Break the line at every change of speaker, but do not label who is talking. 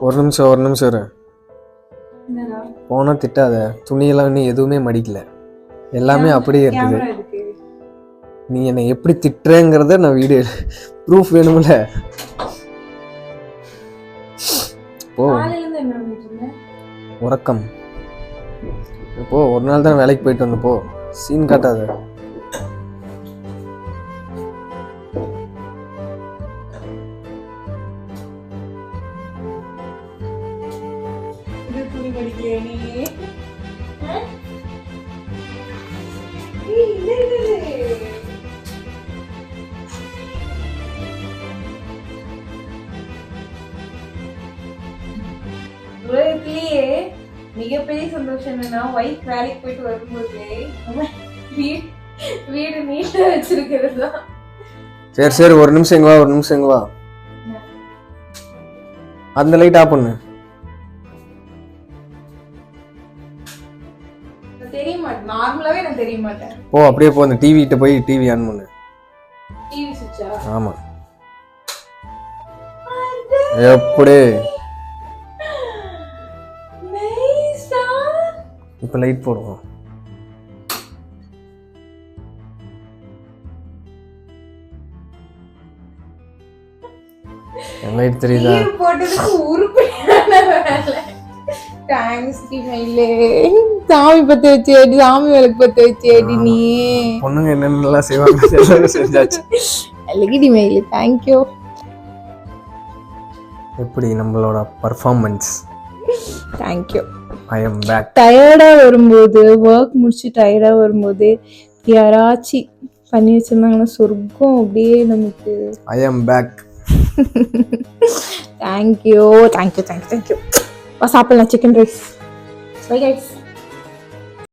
ஒரு நிமிஷம் ஒரு நிமிஷம் இரு. போனால் திட்டாத. துணியெல்லாம் இன்னும் எதுவுமே மடிக்கல. எல்லாமே அப்படியே இருக்குது. நீ என்னை எப்படி திட்டுறேங்கிறத நான் வீடியோ ப்ரூஃப் வேணும்ல? போ. உறக்கம். போ ஒரு நாள் தான் வேலைக்கு போயிட்டு வந்து போ. சீன் காட்டாத.
துணி நீ? இல்ல. உலகத்திலேயே மிகப்பெரிய சந்தோஷம் என்னன்னா ஒய்ஃப் வேலைக்கு போயிட்டு வரும்போது நம்ம வீ- வீடு நீட்டா வச்சிருக்கிறது? தான்
சரி சரி ஒரு நிமிஷம் இங்க வா ஒரு நிமிஷம் இங்க வா. அந்த லைட் ஆஃப் பண்ணு.
தெரிய மாட்டேன் நார்மலாவே நான் தெரிய மாட்டேன்
போ அப்படியே போ அந்த டிவி கிட்ட போய் டிவி ஆன் பண்ணு.
டிவி சுவிட்சா
ஆமா. எப்படி? இப்போ லைட் போடுவோம். லைட் தெரியுதா?
போட்டதுக்கு உருப்படியான வேலை. தேங்க்ஸ் டி மயிலே சாமி பத்த வச்சேடி சாமி விளக்கு பத்த வச்சேடி நீ.
பொண்ணுங்க என்னென்னலாம் செய்வாங்க எல்லாமே செஞ்சாச்சு.
அழகிடி மயிலே தேங்க்யூ
எப்படி நம்மளோட performance
thank you
I am back
டயர்டாக வரும்போது ஒர்க் முடிச்சு டயர்டாக வரும்போது யாராச்சும் பண்ணி வச்சிருந்தாங்கன்னா சொர்க்கம் அப்படியே நமக்கு.
I am back
thank you thank you thank you thank you சாப்பிடலாம் சிக்கன் ரைஸ் பை கைஸ்